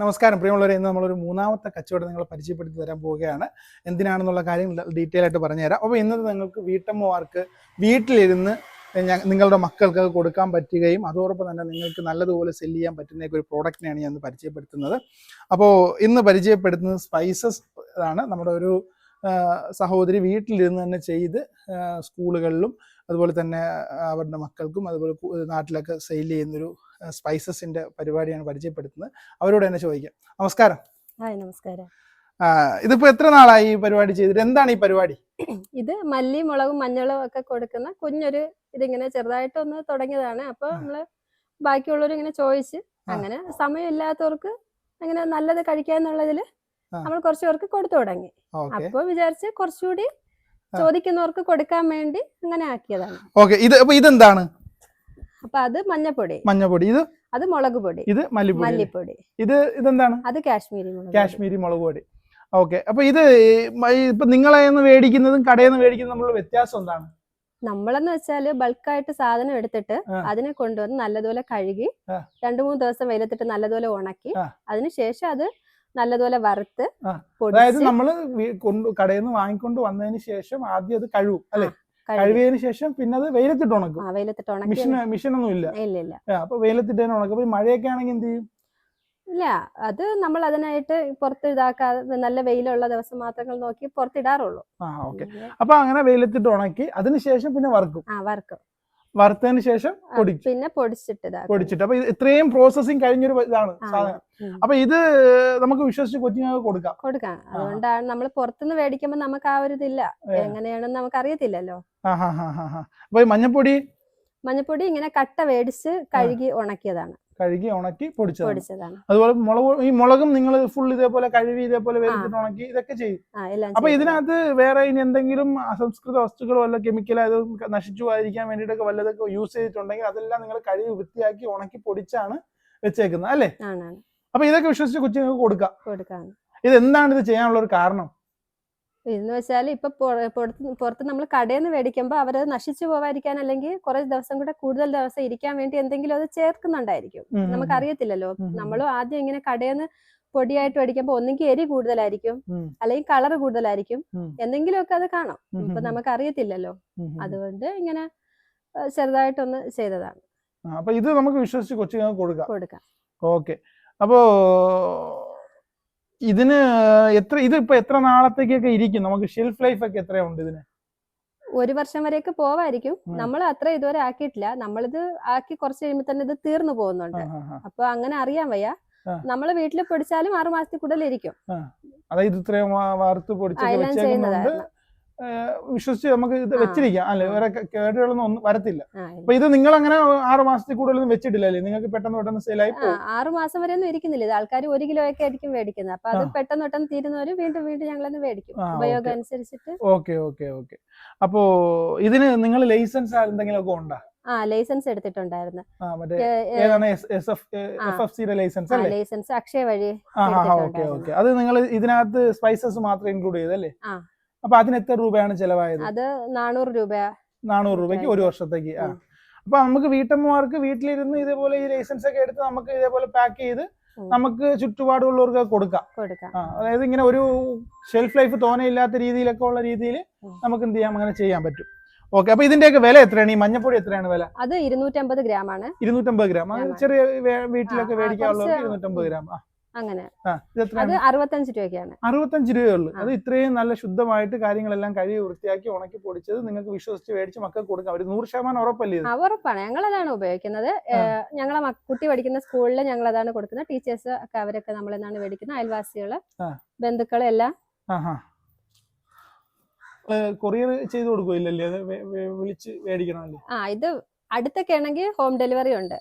നമസ്കാരം. പ്രിയമുള്ളവരെ ഇന്ന് നമ്മളൊരു മൂന്നാമത്തെ കച്ചവടം നിങ്ങൾ പരിചയപ്പെടുത്തി തരാൻ പോവുകയാണ്. എന്തിനാണെന്നുള്ള കാര്യങ്ങൾ ഡീറ്റെയിൽ ആയിട്ട് പറഞ്ഞുതരാം. അപ്പോൾ ഇന്നത്തെ നിങ്ങൾക്ക് വീട്ടമ്മമാർക്ക് വീട്ടിലിരുന്ന് നിങ്ങളുടെ മക്കൾക്ക് അത് കൊടുക്കാൻ പറ്റുകയും അതോടൊപ്പം തന്നെ നിങ്ങൾക്ക് നല്ലതുപോലെ സെൽ ചെയ്യാൻ പറ്റുന്ന ഒരു പ്രോഡക്റ്റിനെയാണ് ഞാൻ പരിചയപ്പെടുത്തുന്നത്. അപ്പോൾ ഇന്ന് പരിചയപ്പെടുത്തുന്നത് സ്പൈസസ് ആണ്. നമ്മുടെ ഒരു സഹോദരി വീട്ടിലിരുന്ന് തന്നെ ചെയ്ത് സ്കൂളുകളിലും അതുപോലെ തന്നെ അവരുടെ മക്കൾക്കും അതുപോലെ നാട്ടിലൊക്കെ സെയിൽ ചെയ്യുന്നൊരു സ്പൈസസിന്റെ പരിപാടിയാണ് പരിചയപ്പെടുത്തുന്നത്. അവരോട് തന്നെ ചോദിക്കാം. നമസ്കാരം. ഹായ് നമസ്കാരം. ഇതിപ്പോ എത്ര നാളായി ഈ പരിപാടി ചെയ്തിട്ട്? എന്താണ് ഈ പരിപാടി? ഇത് മല്ലി മുളകും മഞ്ഞളും ഒക്കെ കൊടുക്കുന്ന കുഞ്ഞൊരു ഇതിങ്ങനെ ചെറുതായിട്ട് ഒന്ന് തുടങ്ങിയതാണ്. അപ്പൊ. നമ്മൾ ബാക്കിയുള്ളവർ ഇങ്ങനെ ചോദിച്ച് അങ്ങനെ സമയമില്ലാത്തവർക്ക് അങ്ങനെ നല്ലത് കഴിക്കാന്നുള്ളതിൽ നമ്മൾ കുറച്ച് പേർക്ക് കൊടുത്തു തുടങ്ങി. അപ്പൊ വിചാരിച്ച് കുറച്ചുകൂടി ചോദിക്കുന്നവർക്ക് കൊടുക്കാൻ വേണ്ടി അങ്ങനെ ആക്കിയതാണ്. ഓക്കെ. ഇത് ഇതെന്താണ്? അപ്പൊ അത് മഞ്ഞപ്പൊടി. മഞ്ഞപ്പൊടി. ഇത് അത് മുളക് പൊടി. ഇത് മല്ലിപ്പൊടി. ഇത് ഇതെന്താണ്? അത് കാശ്മീരി മുളക്. കാശ്മീരി മുളക് പൊടി. ഓക്കെ. അപ്പൊ ഇത് ഇപ്പൊ നിങ്ങളെ മേടിക്കുന്നതും കടയിൽ നിന്ന് മേടിക്കുന്നതും തമ്മിലുള്ള വ്യത്യാസം എന്താണ്? നമ്മളെന്ന് വെച്ചാൽ ബൾക്കായിട്ട് സാധനം എടുത്തിട്ട് അതിനെ കൊണ്ടുവന്ന് നല്ലതുപോലെ കഴുകി. രണ്ടു മൂന്ന് ദിവസം വെയിലത്തിട്ട് നല്ലതുപോലെ ഉണക്കി അതിനുശേഷം അത് നല്ലതുപോലെ വറുത്ത്. അതായത് നമ്മൾ കടയിൽ നിന്ന് വാങ്ങിക്കൊണ്ട് വന്നതിന് ശേഷം ആദ്യം അത് കഴുകും അല്ലെ? കഴുകിയതിന് ശേഷം പിന്നെ അത് വെയിലത്തിട്ട് ഉണക്കും. വെയിലത്തിട്ട് ഉണക്കും മിഷൻ മിഷൻ ഒന്നും ഇല്ല. ഇല്ല ഇല്ല. അപ്പൊ വെയിലത്തിട്ട് തന്നെ ഉണക്കും. അപ്പൊ മഴയൊക്കെ ആണെങ്കിൽ എന്ത് ചെയ്യും? ഇല്ല അത് നമ്മൾ അതിനായിട്ട് പുറത്ത് ഇതാക്കാതെ നല്ല വെയിലുള്ള ദിവസം മാത്രങ്ങൾ നോക്കി പുറത്തിടാറുള്ളൂ. ആ ഓക്കെ. അപ്പൊ അങ്ങനെ വെയിലത്തിട്ട് ഉണക്കി അതിനുശേഷം പിന്നെ വറുക്കും. ആ വറുക്കും. വറുത്തതിന് ശേഷം പൊടിച്ചു പിന്നെ പൊടിച്ചിട്ട്. പൊടിച്ചിട്ട്. അപ്പൊ ഇത് ഇത്രയും പ്രോസസ്സിങ് കഴിഞ്ഞൊരു ഇതാണ് സാധനം. അപ്പൊ ഇത് നമുക്ക് വിശ്വസിച്ച് കൊച്ചിങ്ങൾക്ക് കൊടുക്കാം. കൊടുക്കാം. അതുകൊണ്ടാണ് നമ്മൾ പുറത്തുനിന്ന് മേടിക്കുമ്പോൾ നമുക്ക് ആ ഒരു ഇതില്ല. എങ്ങനെയാണെന്ന് നമുക്ക് അറിയത്തില്ലല്ലോ അപ്പൊ മഞ്ഞപ്പൊടി? മഞ്ഞപ്പൊടി ഇങ്ങനെ കട്ട മേടിച്ച് കഴുകി ഉണക്കിയതാണ്. കഴുകി ഉണക്കി പൊടിച്ചതാണ്. പൊടിച്ചതാണ്. അതുപോലെ മുളക് ഈ മുളകും നിങ്ങൾ ഫുൾ ഇതേപോലെ കഴുകി ഇതേപോലെ വെയിലത്തിട്ട് ഉണക്കി ഇതൊക്കെ ചെയ്യും. ആ എല്ലാം അപ്പൊ. ഇതിനകത്ത് വേറെ ഇനി എന്തെങ്കിലും അസംസ്കൃത വസ്തുക്കളോ വല്ല കെമിക്കൽ അത് നശിച്ചു പോകാതിരിക്കാൻ വേണ്ടിയിട്ടൊക്കെ വല്ലതൊക്കെ യൂസ് ചെയ്തിട്ടുണ്ടെങ്കിൽ അതെല്ലാം നിങ്ങൾ കഴുകി വൃത്തിയാക്കി ഉണക്കി പൊടിച്ചാണ് വെച്ചേക്കുന്നത് അല്ലേ? അപ്പൊ ഇതൊക്കെ വിശ്വസിച്ച് കൊച്ചുങ്ങൾക്ക് കൊടുക്കാം. കൊടുക്കാം ഇത് എന്താണ് ഇത് ചെയ്യാനുള്ള ഒരു കാരണം? ഇതെന്ന് വെച്ചാൽ ഇപ്പൊ പുറത്ത് പുറത്ത് നമ്മൾ കടയിൽ നിന്ന് മേടിക്കുമ്പോൾ അവരത് നശിച്ചു പോവാതിരിക്കാൻ അല്ലെങ്കിൽ കുറെ ദിവസം കൂടെ കൂടുതൽ ദിവസം ഇരിക്കാൻ വേണ്ടി എന്തെങ്കിലും അത് ചേർക്കുന്നുണ്ടായിരിക്കും. നമുക്കറിയത്തില്ലല്ലോ. നമ്മൾ ആദ്യം ഇങ്ങനെ കടയിൽ നിന്ന് പൊടിയായിട്ട് മേടിക്കുമ്പോൾ ഒന്നെങ്കിൽ എരി കൂടുതലായിരിക്കും അല്ലെങ്കിൽ കളർ കൂടുതലായിരിക്കും. എന്തെങ്കിലുമൊക്കെ അത് കാണാം. ഇപ്പൊ നമുക്ക് അറിയത്തില്ലല്ലോ. അതുകൊണ്ട് ഇങ്ങനെ ചെറുതായിട്ടൊന്ന് ചെയ്തതാണ്. അപ്പൊ ഇത് നമുക്ക് വിശ്വസിച്ച് കൊച്ചു കൊടുക്കാം. കൊടുക്കാം. ഓക്കെ. അപ്പോ ഇതിന് എത്ര ഇത് ഇപ്പൊ എത്ര നാളത്തേക്കൊക്കെ ഇരിക്കും? നമുക്ക് ഷെൽഫ് ലൈഫ് ഒക്കെ എത്രയുണ്ട് ഇതിന്? ഒരു വർഷം വരെയൊക്കെ പോവായിരിക്കും. നമ്മൾ അത്ര ഇതുവരെ ആക്കിയിട്ടില്ല. നമ്മളിത് ആക്കി കുറച്ച് കഴിയുമ്പോൾ തന്നെ ഇത് തീർന്നു പോകുന്നുണ്ട്. അപ്പൊ അങ്ങനെ അറിയാൻ വയ്യ. നമ്മൾ വീട്ടിൽ പൊടിച്ചാലും ആറു മാസത്തിൽ കൂടുതൽ ഇരിക്കും. അതായത് ഇത്രയും വാർത്ത് ആ, പൊടിച്ചൊക്കെ വിശ്വസിച്ച് നമുക്ക് ഇത്. വെച്ചിരിക്കാം. അല്ലെ? വേറെ കേടുകളൊന്നും ഒന്നും വരത്തില്ല. അപ്പൊ ഇത് നിങ്ങൾ അങ്ങനെ ആറ് മാസത്തിൽ കൂടുതലൊന്നും വെച്ചിട്ടില്ലല്ലേ നിങ്ങൾക്ക് പെട്ടെന്ന് പെട്ടെന്ന് സെയിലായി ആറു മാസം വരെ ഒന്നും ഇരിക്കുന്നില്ല. ഇത് ആൾക്കാർ ഒരു കിലോ ഒക്കെ ആയിരിക്കും മേടിക്കുന്നത്. അപ്പൊ അത്. പെട്ടെന്ന് പെട്ടെന്ന് തീരുന്നവര് വീണ്ടും വീണ്ടും ഞങ്ങൾ മേടിക്കും. ഉപയോഗം ഓക്കേ. അനുസരിച്ചിട്ട് ഓക്കെ ഓക്കെ ഓക്കെ. അപ്പോ ഇതിന് നിങ്ങൾ ലൈസൻസ് എന്തെങ്കിലും ഒക്കെ ഉണ്ടോ? ആ ലൈസൻസ് എടുത്തിട്ടുണ്ടായിരുന്നു. ലൈസൻസ് ലൈസൻസ് അക്ഷയ വഴി. അത് നിങ്ങൾ ഇതിനകത്ത് സ്പൈസസ് മാത്രം ഇൻക്ലൂഡ് ചെയ്തല്ലേ. അപ്പൊ അതിന് എത്ര രൂപയാണ് ചെലവായത്? അത് നാനൂറ് രൂപ നാനൂറ് രൂപയ്ക്ക് ഒരു വർഷത്തേക്ക്. ആ. അപ്പൊ നമുക്ക് വീട്ടമ്മമാർക്ക് വീട്ടിലിരുന്ന് ഇതേപോലെ ഈ ലൈസൻസ് ഒക്കെ എടുത്ത് നമുക്ക് ഇതേപോലെ പാക്ക് ചെയ്ത്. നമുക്ക് ചുറ്റുപാടുള്ളവർക്ക് കൊടുക്കാം. അതായത് ഇങ്ങനെ ഒരു ഷെൽഫ് ലൈഫ് തോനയില്ലാത്ത രീതിയിലൊക്കെ ഉള്ള രീതിയിൽ നമുക്ക് എന്ത് ചെയ്യാം? അങ്ങനെ ചെയ്യാൻ പറ്റും. ഓക്കെ അപ്പൊ ഇതിന്റെയൊക്കെ വില എത്രയാണ്? ഈ മഞ്ഞപ്പൊടി എത്രയാണ് വില? അത് ഇരുന്നൂറ്റമ്പത് ഗ്രാം ആണ് ഇരുന്നൂറ്റമ്പത് ഗ്രാം. ചെറിയ വീട്ടിലൊക്കെ മേടിക്കാനുള്ളവർക്ക് ഇരുന്നൂറ്റമ്പത് ഗ്രാം. ആ. അങ്ങനെ. അത് അറുപത്തഞ്ച് രൂപയ്ക്കാണ്. അറുപത്തഞ്ച് രൂപയേ ഉള്ളൂ. അത് ഇത്രയും നല്ല ശുദ്ധമായിട്ട് കാര്യങ്ങളെല്ലാം കഴുകി വൃത്തിയാക്കി ഉണക്കി പൊടിച്ചത് നിങ്ങൾക്ക് വിശ്വസിച്ച് മേടിച്ച് മക്കൾക്ക് കൊടുക്കാം. ഒരു നൂറ് ശതമാനം ഉറപ്പല്ലേ ഉറപ്പാണ്. ഞങ്ങൾ അതാണ് ഉപയോഗിക്കുന്നത് ഞങ്ങളെ കുട്ടി പഠിക്കുന്ന സ്കൂളിൽ ഞങ്ങൾ അതാണ് കൊടുക്കുന്നത്. ടീച്ചേഴ്സ് ഒക്കെ അവരൊക്കെ നമ്മൾ എന്നാണ് മേടിക്കുന്നത് അയൽവാസികൾ ബന്ധുക്കളെല്ലാം കൊറിയർ ചെയ്ത് കൊടുക്കില്ലല്ലേ വിളിച്ച് മേടിക്കണമല്ലേ? ആ ഇത് അടുത്തൊക്കെ ആണെങ്കിൽ ഹോം ഡെലിവറി ഉണ്ട്.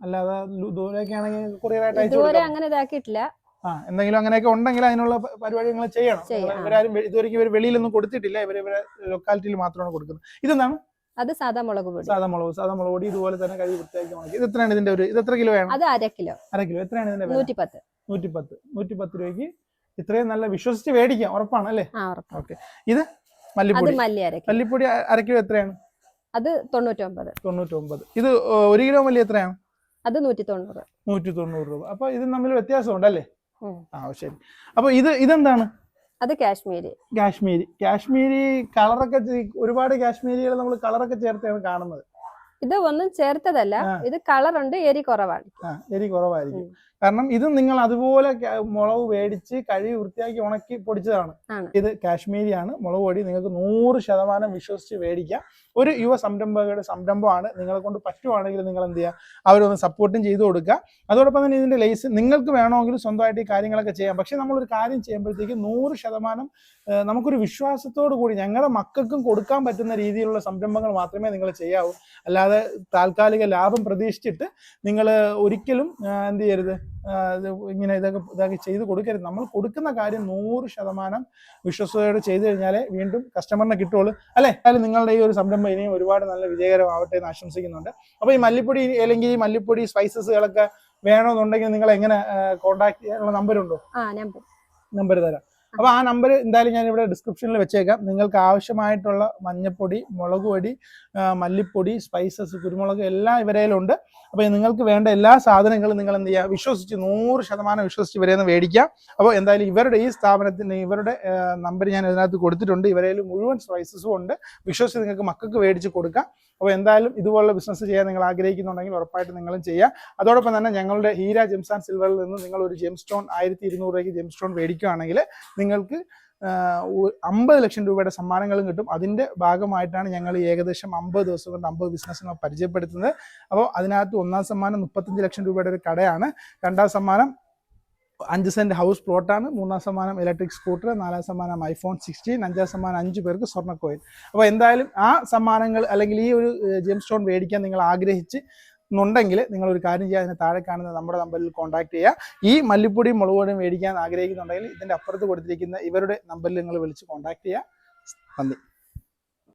അല്ലാതെ ദൂരെയൊക്കെ ആണെങ്കിൽ കൊറിയർ ആയിട്ട് അയച്ചു ഇതുവരെ കൊടുക്കാം. അങ്ങനെ ഇതാക്കിയിട്ടില്ല. ആ എന്തെങ്കിലും അങ്ങനെയൊക്കെ ഉണ്ടെങ്കിൽ അതിനുള്ള പ- പരിപാടി നിങ്ങൾ ചെയ്യണം. ചെയ്യാം. ഇവരാരും വെ- ഇതുവരെ ഇവർ വെളിയിലൊന്നും കൊടുത്തിട്ടില്ല. ഇവർ ഇവരെ ലൊക്കാലിറ്റിയിൽ മാത്രമാണ് കൊടുക്കുന്നത്. ഇതെന്താണ്? അത് സാധാ മുളക് പൊടി. സാധാ മുളക് സാധാ മുളക് പൊടി ഇതുപോലെ തന്നെ കഴുകി വൃത്തിയാക്കി ഉണക്കി ഇത് എത്രയാണ് ഇതിന്റെ ഒരു ഇത് എത്ര കിലോ വേണം? അത് അര കിലോ. അര കിലോ. എത്രയാണ് ഇതിന്റെ വില? നൂറ്റിപ്പത്ത്. നൂറ്റിപ്പത്ത്. നൂറ്റിപ്പത്ത് രൂപയ്ക്ക് ഇത്രയും നല്ല വിശ്വസിച്ച് മേടിക്കാം. ഉറപ്പാണ് അല്ലേ? ആ ഉറപ്പ് ഓക്കെ. ഇത് അത് മല്ലിപ്പൊടി മല്ലി അര കിലോ. മല്ലിപ്പൊടി അ- അര കിലോ എത്രയാണ്? അത് തൊണ്ണൂറ്റൊമ്പത്. തൊണ്ണൂറ്റൊമ്പത്. ഇത് ഏർ, ഒരു കിലോ മല്ലി എത്രയാണ്? അത് നൂറ്റി തൊണ്ണൂറ് നൂറ്റി തൊണ്ണൂറ് രൂപ. അപ്പൊ ഇത് തമ്മിൽ വ്യത്യാസമുണ്ടല്ലേ. ആ ശരി. അപ്പൊ ഇത് ഇതെന്താണ്? അത് കാശ്മീരി. കാശ്മീരി. കാശ്മീരി കളറൊക്കെ ഒരുപാട് കാശ്മീരികൾ നമ്മൾ കളറൊക്കെ ചേർത്താണ് കാണുന്നത്. ഇത് ഒന്നും ചേർത്തതല്ല. ഇത് കളർ ഉണ്ട് എരി കുറവാണ്. എരി കുറവായിരിക്കും. കാരണം ഇത് നിങ്ങൾ അതുപോലെ മുളക് മേടിച്ച് കഴുകി വൃത്തിയാക്കി ഉണക്കി പൊടിച്ചതാണ്. ഇത് കാശ്മീരിയാണ്. മുളക് പൊടി നിങ്ങൾക്ക് നൂറ് ശതമാനം വിശ്വസിച്ച് മേടിക്കാം ഒരു യുവ സംരംഭകരുടെ സംരംഭമാണ്. നിങ്ങളെ കൊണ്ട് പറ്റുവാണെങ്കിൽ നിങ്ങൾ എന്ത് ചെയ്യുക അവരൊന്ന് സപ്പോർട്ടും ചെയ്തു കൊടുക്കുക. അതോടൊപ്പം തന്നെ ഇതിന്റെ ലൈസ് നിങ്ങൾക്ക് വേണമെങ്കിൽ സ്വന്തമായിട്ട് ഈ കാര്യങ്ങളൊക്കെ ചെയ്യാം. പക്ഷെ നമ്മളൊരു കാര്യം ചെയ്യുമ്പോഴത്തേക്ക് നൂറ് ശതമാനം നമുക്കൊരു വിശ്വാസത്തോടു കൂടി ഞങ്ങളുടെ മക്കൾക്കും കൊടുക്കാൻ പറ്റുന്ന രീതിയിലുള്ള സംരംഭങ്ങൾ മാത്രമേ നിങ്ങൾ ചെയ്യാവൂ. അല്ലാതെ താൽക്കാലിക ലാഭം പ്രതീക്ഷിച്ചിട്ട് നിങ്ങൾ ഒരിക്കലും എന്ത് ചെയ്യരുത്? ഇങ്ങനെ ഇതൊക്കെ ഇതൊക്കെ ചെയ്ത് കൊടുക്കരുത്. നമ്മൾ കൊടുക്കുന്ന കാര്യം നൂറ് ശതമാനം വിശ്വസതയോടെ ചെയ്തു കഴിഞ്ഞാലേ വീണ്ടും കസ്റ്റമറിനെ കിട്ടുള്ളൂ അല്ലേ? അതിൽ നിങ്ങളുടെ ഈ ഒരു സംരംഭം ഇനിയും ഒരുപാട് നല്ല വിജയകരമാവട്ടെ എന്ന് ആശംസിക്കുന്നുണ്ട്. അപ്പോൾ ഈ മല്ലിപ്പൊടി അല്ലെങ്കിൽ ഈ മല്ലിപ്പൊടി സ്പൈസസുകളൊക്കെ വേണമെന്നുണ്ടെങ്കിൽ നിങ്ങൾ എങ്ങനെ കോൺടാക്ട് ചെയ്യാനുള്ള നമ്പർ ഉണ്ടോ? നമ്പർ തരാം. അപ്പൊ ആ നമ്പർ എന്തായാലും ഞാൻ ഇവിടെ ഡിസ്ക്രിപ്ഷനിൽ വെച്ചേക്കാം. നിങ്ങൾക്ക് ആവശ്യമായിട്ടുള്ള മഞ്ഞപ്പൊടി മുളക് പൊടി മല്ലിപ്പൊടി സ്പൈസസ് കുരുമുളക് എല്ലാം ഇവരേലുണ്ട് അപ്പൊ നിങ്ങൾക്ക് വേണ്ട എല്ലാ സാധനങ്ങളും നിങ്ങൾ എന്ത് ചെയ്യുക വിശ്വസിച്ച് നൂറ് ശതമാനം വിശ്വസിച്ച് ഇവരെ മേടിക്കാം. അപ്പോൾ എന്തായാലും ഇവരുടെ ഈ സ്ഥാപനത്തിന് ഇവരുടെ നമ്പർ ഞാൻ ഇതിനകത്ത് കൊടുത്തിട്ടുണ്ട്. ഇവരേൽ മുഴുവൻ സ്പൈസസും ഉണ്ട്. വിശ്വസിച്ച് നിങ്ങൾക്ക് മക്കൾക്ക് മേടിച്ച് കൊടുക്കാം. അപ്പോൾ എന്തായാലും ഇതുപോലുള്ള ബിസിനസ് ചെയ്യാൻ നിങ്ങൾ ആഗ്രഹിക്കുന്നുണ്ടെങ്കിൽ ഉറപ്പായിട്ട് നിങ്ങളും ചെയ്യുക അതോടൊപ്പം തന്നെ ഞങ്ങളുടെ ഹീര ജെംസ് ആൻഡ് സിൽവറിൽ നിന്ന് നിങ്ങൾ ഒരു ജെം സ്റ്റോൺ ആയിരത്തി ഇരുന്നൂറ് രൂപയ്ക്ക് ജെം സ്റ്റോൺ മേടിക്കുകയാണെങ്കിൽ നിങ്ങൾക്ക് അമ്പത് ലക്ഷം രൂപയുടെ സമ്മാനങ്ങളും കിട്ടും. അതിന്റെ ഭാഗമായിട്ടാണ് ഞങ്ങൾ ഏകദേശം അമ്പത് ദിവസം കൊണ്ട് അമ്പത് ബിസിനസ്സുകൾ പരിചയപ്പെടുത്തുന്നത്. അപ്പോൾ അതിനകത്ത് ഒന്നാം സമ്മാനം മുപ്പത്തഞ്ച് ലക്ഷം രൂപയുടെ ഒരു കടയാണ്. രണ്ടാം സമ്മാനം അഞ്ച് സെന്റ് ഹൗസ് പ്ലോട്ടാണ്. മൂന്നാം സമ്മാനം ഇലക്ട്രിക് സ്കൂട്ടർ നാലാം സമ്മാനം ഐഫോൺ സിക്സ്റ്റീൻ അഞ്ചാം സമ്മാനം അഞ്ച് പേർക്ക് സ്വർണ കോയിൻ അപ്പോൾ എന്തായാലും ആ സമ്മാനങ്ങൾ അല്ലെങ്കിൽ ഈ ഒരു ജെം സ്റ്റോൺ മേടിക്കാൻ നിങ്ങൾ ആഗ്രഹിച്ച് ുണ്ടെങ്കിൽ നിങ്ങൾ ഒരു കാര്യം ചെയ്യുക അതിന് താഴെ കാണുന്ന നമ്മുടെ നമ്പറിൽ കോൺടാക്ട് ചെയ്യുക ഈ മല്ലിപ്പൊടി മുളക് പൊടിയും മേടിക്കാൻ ആഗ്രഹിക്കുന്നുണ്ടെങ്കിൽ ഇതിന്റെ അപ്പുറത്ത് കൊടുത്തിരിക്കുന്ന ഇവരുടെ നമ്പറിൽ നിങ്ങൾ വിളിച്ച് കോൺടാക്ട് ചെയ്യുക നന്ദി.